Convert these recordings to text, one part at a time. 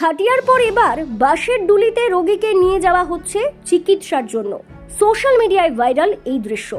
খাটিয়ার পর এবার বাসের ডুলিতে রোগীকে নিয়ে যাওয়া হচ্ছে চিকিৎসার জন্য। সোশ্যাল মিডিয়ায় ভাইরাল এই দৃশ্য।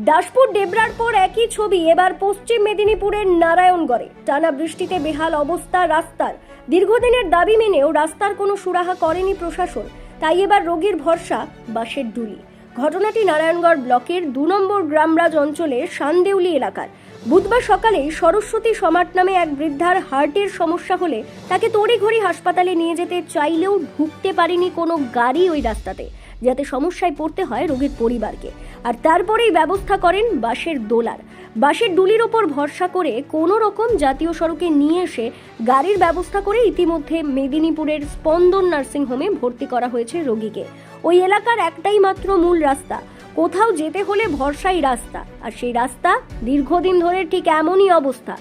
দাসপুর ডেবরার পর একই ছবি এবার পশ্চিম মেদিনীপুরের নারায়ণগড়ে। টানা বৃষ্টিতে বেহাল অবস্থা রাস্তার। দীর্ঘদিনের দাবি মেনেও রাস্তার কোনো সুরাহা করেনি প্রশাসন। তাই এবার রোগীর ভরসা বাসের ডুলি। ঘটনাটি নারায়ণগড় ব্লকের দু নম্বর গ্রামরাজ অঞ্চলের সানদেউলি এলাকার। বুধবার সকালে সরস্বতী সমাট নামে এক বৃদ্ধার হার্টের সমস্যা হলে তাকে তড়িঘড়ি হাসপাতালে নিয়ে যেতে চাইলেও ঢুকতে পারেনি কোনো গাড়ি ওই রাস্তাতে। যাতে সমস্যায় পড়তে হয় রোগীর পরিবারকে। আর তারপরেই ব্যবস্থা করেন বাসের দোলার। বাসের ডুলির ওপর ভরসা করে কোনো রকম জাতীয় সড়কে নিয়ে এসে গাড়ির ব্যবস্থা করে ইতিমধ্যে মেদিনীপুরের স্পন্দন নার্সিংহোমে ভর্তি করা হয়েছে রোগীকে। ওই এলাকার একটাই মাত্র মূল রাস্তা। কোথাও যেতে হলে ভরসাই রাস্তা। আর সেই রাস্তা দীর্ঘদিন ধরে ঠিক এমনই অবস্থা।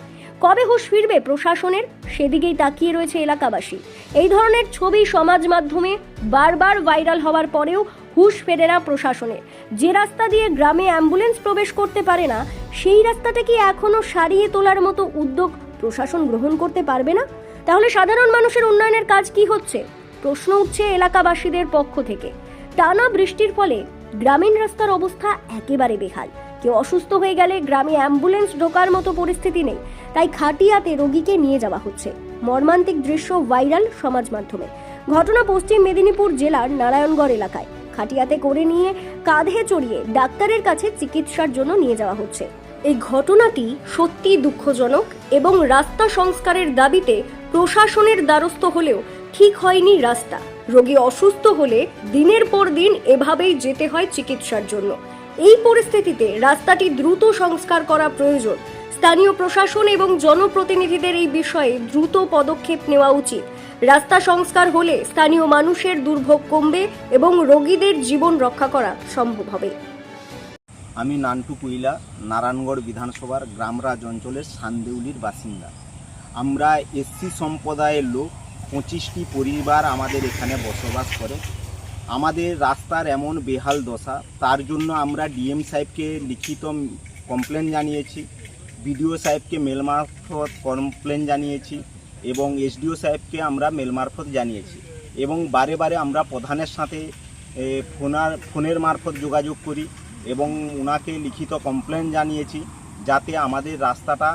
কবে হুঁশ ফিরবে প্রশাসনের? সেদিকেই তাকিয়ে রয়েছে এলাকাবাসী। এই ধরনের ছবি সমাজ মাধ্যমে বারবার ভাইরাল হওয়ার পরেও হুশ ফেরে না প্রশাসনের। যে রাস্তা দিয়ে গ্রামে অ্যাম্বুলেন্স প্রবেশ করতে পারে না, সেই রাস্তাটা কি এখনও সারিয়ে তোলার মতো উদ্যোগ প্রশাসন গ্রহণ করতে পারবে না? তাহলে সাধারণ মানুষের উন্নয়নের কাজ কি হচ্ছে? প্রশ্ন উঠছে এলাকাবাসীদের পক্ষ থেকে। টানা বৃষ্টির ফলে গ্রামীণ রাস্তার অবস্থা একেবারে বেহাল। কেউ অসুস্থ হয়ে গেলে গ্রামে অ্যাম্বুলেন্স ঢোকার মতো পরিস্থিতি নেই। তাই খাটিয়াতে রোগীকে নিয়ে যাওয়া হচ্ছে। মর্মান্তিক দৃশ্য ভাইরাল সমাজ মাধ্যমে। ঘটনা পশ্চিম মেদিনীপুর জেলার নারায়ণগড় এলাকায়। খাটিয়াতে করে নিয়ে কাঁধে চড়িয়ে ডাক্তারের কাছে চিকিৎসার জন্য নিয়ে যাওয়া হচ্ছে। এই ঘটনাটি সত্যি দুঃখজনক এবং রাস্তা সংস্কারের দাবিতে প্রশাসনের দ্বারস্থ হলেও ঠিক হয়নি রাস্তা। রোগী অসুস্থ হলে দিনের পর দিন এভাবেই যেতে হয় চিকিৎসার জন্য। এই পরিস্থিতিতে রাস্তাটি দ্রুত সংস্কার করা প্রয়োজন। স্থানীয় প্রশাসন এবং জনপ্রতিনিধিদের এই বিষয়ে দ্রুত পদক্ষেপ নেওয়া উচিত। রাস্তা সংস্কার হলে স্থানীয় মানুষের দুর্ভোগ কমবে এবং রোগীদের জীবন রক্ষা করা সম্ভব হবে। আমি নান্টু কুইলা, নারায়ণগড় বিধানসভার গ্রামরাজ অঞ্চলের সান্দেউলির বাসিন্দা। আমরা এসসি সম্প্রদায়ের লোক, পঁচিশটি পরিবার আমাদের এখানে বসবাস করে। আমাদের রাস্তার এমন বেহাল দশা, তার জন্য আমরা ডিএম সাহেবকে লিখিত কমপ্লেন জানিয়েছি। বিডিও সাহেবকে মেল মারফত কমপ্লেন জানিয়েছি এবং এসডিও সাহেবকে আমরা মেল মারফত জানিয়েছি এবং বারে বারে আমরা প্রধানের সাথে ফোনার, ফোনের মারফত যোগাযোগ করি এবং ওনাকে লিখিত কমপ্লেন জানিয়েছি যাতে আমাদের রাস্তাটা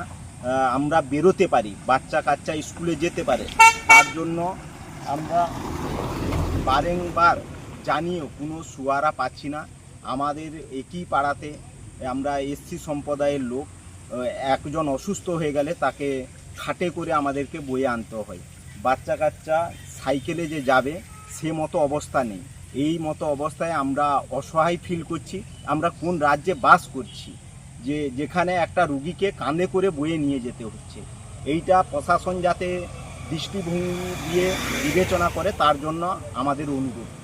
আমরা বেরোতে পারি, বাচ্চা কাচ্চা স্কুলে যেতে পারে। তার জন্য আমরা বারেংবার জানিয়েও কোনো সুয়ারা পাচ্ছি না। আমাদের একই পাড়াতে আমরা এসসি সম্প্রদায়ের লোক একজন অসুস্থ হয়ে গেলে তাকে খাটে করে আমাদেরকে বয়ে আনতে হয়। বাচ্চা কাচ্চা সাইকেলে যে যাবে, সে মতো অবস্থা নেই। এই মতো অবস্থায় আমরা অসহায় ফিল করছি। আমরা কোন রাজ্যে বাস করছি? যে, যেখানে একটা রুগীকে কাঁধে করে বয়ে নিয়ে যেতে হচ্ছে। এইটা প্রশাসন যাতে দৃষ্টিভঙ্গি দিয়ে বিবেচনা করে, তার জন্য আমাদের অনুরোধ।